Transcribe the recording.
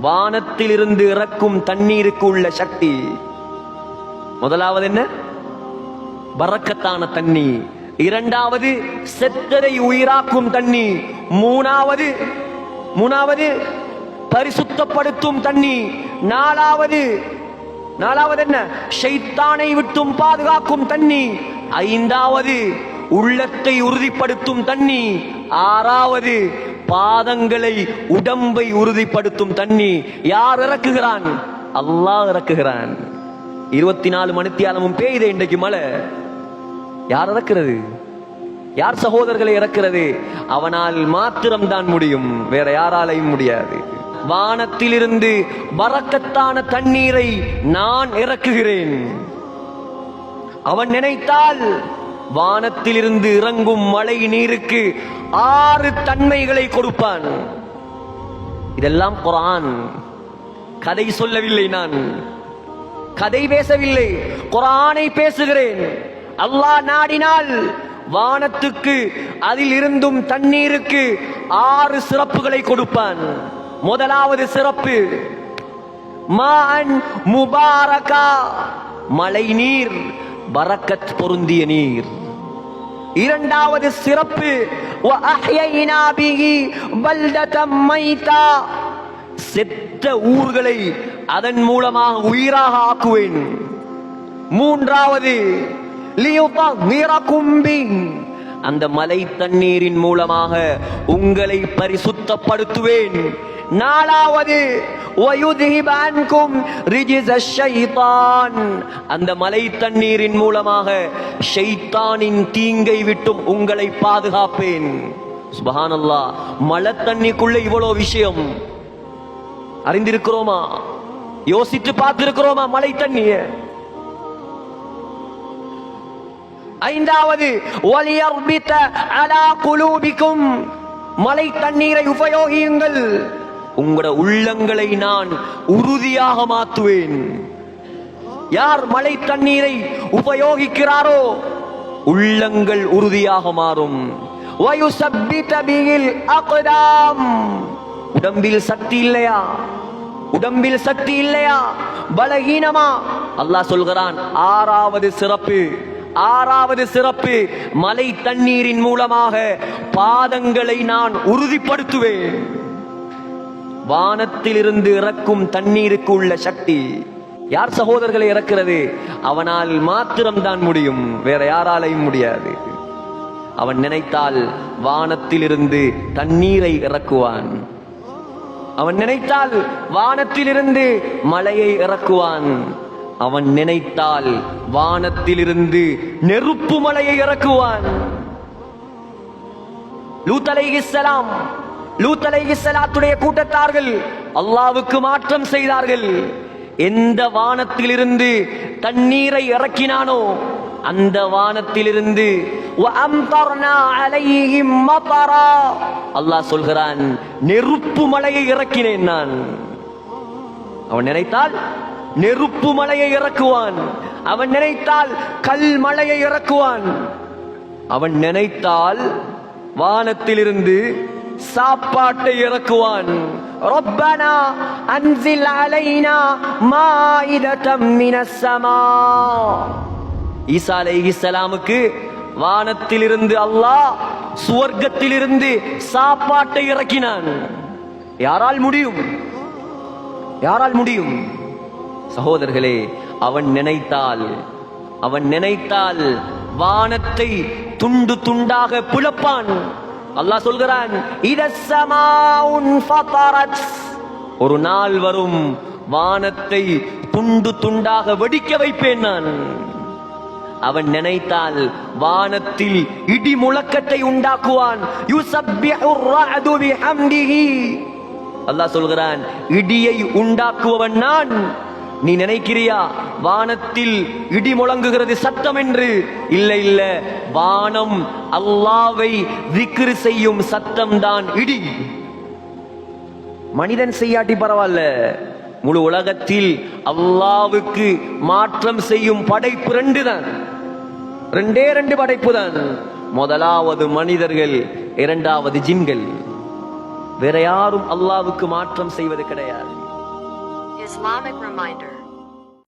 வானத்திலிருந்து இறக்கும் தண்ணீருக்கு உள்ள சக்தி. முதலாவது என்ன? பறக்கத்தான தண்ணி. இரண்டாவது செத்தரை உயிராக்கும் தண்ணி. மூணாவது மூணாவது பரிசுத்தப்படுத்தும் தண்ணி. நாலாவது நாலாவது என்ன? ஷைத்தானை விட்டும் பாதுகாக்கும் தண்ணி. ஐந்தாவது உள்ளத்தை உறுதிப்படுத்தும் தண்ணி. ஆறாவது பாதங்களை உடம்பை உறுதிப்படுத்தும் தண்ணி யார் இறக்குகிறான்? அல்லாஹ் இறக்குகிறான். இருபத்தி நாலு மணித்தியாலமும் பெய்யுது இன்றைக்கு மழை. யார் இறக்குறது? யார் சகோதரர்களை இறக்கிறது? அவனால் மாத்திரம்தான் முடியும். வேற யாராலையும் முடியாது. வானத்திலிருந்து பறக்கத்தான தண்ணீரை நான் இறக்குகிறேன். அவன் நினைத்தால் வானத்திலிருந்து இறங்கும் மழை நீருக்கு ஆறு தன்மைகளை கொடுப்பான். இதெல்லாம் குரான். கதை சொல்லவில்லை நான். கதை பேசவில்லை. குரானை பேசுகிறேன். அல்லாஹ் நாடினால் வானத்துக்கு அதில் இருந்தும் தண்ணீருக்கு ஆறு சிறப்புகளை கொடுப்பான். முதலாவது சிறப்பு மான் முபாரகா மழை நீர் பரக்கத் பொருந்திய நீர். இரண்டாவது சிறப்பு செத்த ஊர்களை அதன் மூலமாக உயிராக ஆக்குவேன். மூன்றாவது அந்த மலை தண்ணீரின் மூலமாக உங்களை பரிசுத்தப்படுத்துவேன். நாலாவது அந்த மலை தண்ணீரின் மூலமாக ஷைத்தானின் தீங்கை விட்டும் உங்களை பாதுகாப்பேன். சுபஹானல்லா மலை தண்ணிக்குள்ள இவ்வளோ விஷயம். அறிந்திருக்கிறோமா? யோசித்து பார்த்திருக்கிறோமா மலை தண்ணிய? ஐந்தாவது மலை தண்ணீரை உபயோகியுங்கள். உங்களோட உள்ளங்களை நான் உறுதியாக மாத்துவேன் யார் மழை தண்ணீரை உபயோகிக்கிறாரோ உள்ளங்கள் உறுதியாக மாறும். உடம்பில் சக்தி இல்லையா? உடம்பில் சக்தி இல்லையா? பலகீனமா? அல்லாஹ் சொல்கிறான் ஆறாவது சிறப்பு ஆறாவது சிறப்பு மலை தண்ணீரின் மூலமாக பாதங்களை நான் உறுதிப்படுத்துவேன். வானத்திலிருந்து இறக்கும் தண்ணீருக்கு உள்ள சக்தி. யார் சகோதரர்களை இறக்கிறது? அவனால் மாத்திரம்தான் முடியும். வேற யாராலையும் முடியாது. அவன் நினைத்தால் வானத்திலிருந்து தண்ணீரை இறக்குவான். அவன் நினைத்தால் வானத்திலிருந்து மலையை இறக்குவான். அவன் நினைத்தால் வானத்திலிருந்து நெருப்பு மலையை இறக்குவான். லூத் அலைஹிஸ்ஸலாம் லூத்தலை கூட்டத்தார்கள் அல்லாவுக்கு மாற்றம் செய்தார்கள். எந்த வானத்திலிருந்து தண்ணீரை இறக்கினானோ அந்த வானத்திலிருந்து அல்லாஹ் சொல்கிறான் நெருப்பு மலையை இறக்கினேன் நான். அவன் நினைத்தால் நெருப்பு மலையை இறக்குவான். அவன் நினைத்தால் கல் மலையை இறக்குவான். அவன் நினைத்தால் வானத்திலிருந்து சாப்பாட்டை இறக்குவான் ربنا أنزل علينا مائدة من السماء ஈசா அலைஹிஸ்ஸலாமுக்கு வானத்திலிருந்து அல்லாஹ் சுவர்க்கத்திலிருந்து சாப்பாட்டை இறக்கினான் யாரால் முடியும் யாரால் முடியும் சகோதரர்களே அவன் நினைத்தால் அவன் நினைத்தால் வானத்தை துண்டு துண்டாக புலப்பான் அல்லாஹ் சொல்கிறான் ஒரு நாள் வரும் வானத்தை துண்டு துண்டாக வெடிக்க வைப்பேன் நான். அவன் நினைத்தால் வானத்தில் இடி முழக்கத்தை உண்டாக்குவான். அல்லாஹ் சொல்கிறான் இடியை உண்டாக்குவவன் நான். நீ நினைக்கிறியா? வானத்தில் இடி முழங்குகிறது சத்தம் என்று இல்லை இல்ல. வானம் அல்லாவை விக்ரு செய்யும் சத்தம் தான் இடி. மனிதன் செய்யாட்டி பரவாயில்ல. முழு உலகத்தில் அல்லாவுக்கு மாற்றம் செய்யும் படைப்பு ரெண்டு தான் ரெண்டே ரெண்டு படைப்பு தான் முதலாவது மனிதர்கள் இரண்டாவது ஜின்கள். வேற யாரும் அல்லாவுக்கு மாற்றம் செய்வது கிடையாது. Islamic reminder